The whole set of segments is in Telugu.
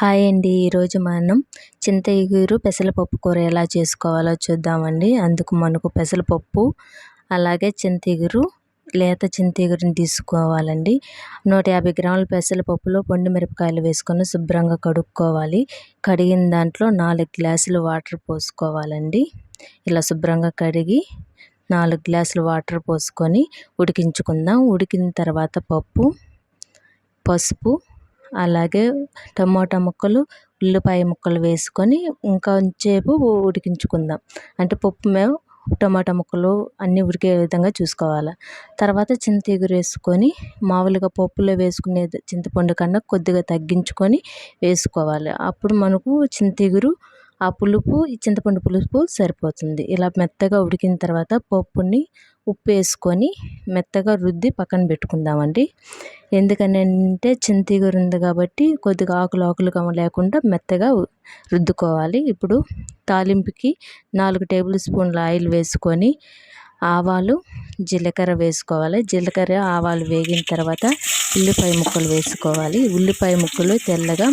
హాయ్ అండి. ఈరోజు మనం చింత ఎగురు పెసరపప్పు కూర ఎలా చేసుకోవాలో చూద్దామండి. అందుకు మనకు పెసరపప్పు అలాగే చింత ఎగురు లేత చింత ఎగురుని తీసుకోవాలండి. నూట యాభై గ్రాముల పెసరపప్పులో పండు మిరపకాయలు వేసుకొని శుభ్రంగా కడుక్కోవాలి. కడిగిన దాంట్లో నాలుగు గ్లాసులు వాటర్ పోసుకోవాలండి. ఇలా శుభ్రంగా కడిగి నాలుగు గ్లాసులు వాటర్ పోసుకొని ఉడికించుకుందాం. ఉడికిన తర్వాత పప్పు పసుపు అలాగే టమోటా ముక్కలు ఉల్లిపాయ ముక్కలు వేసుకొని ఇంకా కొంచెంసేపు ఉడికించుకుందాం. అంటే పప్పు మేము టమాటా ముక్కలు అన్నీ ఉడికే విధంగా చూసుకోవాలి. తర్వాత చింతగురు వేసుకొని మామూలుగా పప్పులో వేసుకునే చింతపండు కన్నా కొద్దిగా తగ్గించుకొని వేసుకోవాలి. అప్పుడు మనకు చింతగురు ఆ పులుపు ఈ చింతపండు పులుపు సరిపోతుంది. ఇలా మెత్తగా ఉడికిన తర్వాత పప్పుని ఉప్పు వేసుకొని మెత్తగా రుద్ది పక్కన పెట్టుకుందామండి. ఎందుకంటే అంటే ఉంది కాబట్టి కొద్దిగా ఆకులు ఆకులుగా లేకుండా మెత్తగా రుద్దుకోవాలి. ఇప్పుడు తాలింపుకి నాలుగు టేబుల్ స్పూన్ల ఆయిల్ వేసుకొని ఆవాలు జీలకర్ర వేసుకోవాలి. జీలకర్ర ఆవాలు వేగిన తర్వాత ఉల్లిపాయ ముక్కలు వేసుకోవాలి. ఉల్లిపాయ ముక్కలు తెల్లగా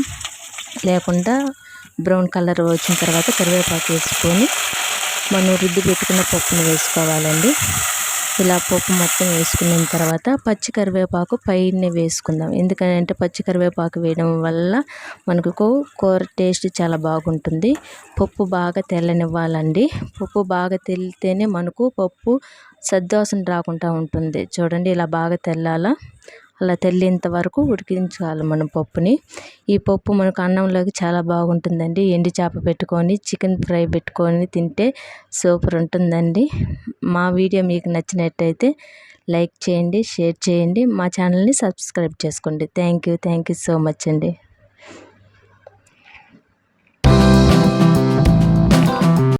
లేకుండా బ్రౌన్ కలర్ వచ్చిన తర్వాత కరివేపాకు వేసుకొని మనం రుద్ది పెట్టుకున్న పప్పును వేసుకోవాలండి. ఇలా పప్పు మొత్తం వేసుకున్న తర్వాత పచ్చి కరివేపాకు పైన వేసుకుందాం. ఎందుకంటే పచ్చి కరివేపాకు వేయడం వల్ల మనకు కూర టేస్ట్ చాలా బాగుంటుంది. పప్పు బాగా తెల్లనివ్వాలండి. పప్పు బాగా తెల్లితేనే మనకు పప్పు సద్దోసం రాకుండా ఉంటుంది. చూడండి ఇలా బాగా తెల్లాల. అలా తెల్లేంత వరకు ఉడికించాలి మనం పప్పుని. ఈ పప్పు మనకు అన్నంలోకి చాలా బాగుంటుందండి. ఎండు చేప పెట్టుకొని చికెన్ ఫ్రై పెట్టుకొని తింటే సూపర్ ఉంటుందండి. మా వీడియో మీకు నచ్చినట్టయితే లైక్ చేయండి షేర్ చేయండి. మా ఛానల్ని సబ్స్క్రైబ్ చేసుకోండి. Thank you thank you so much అండి.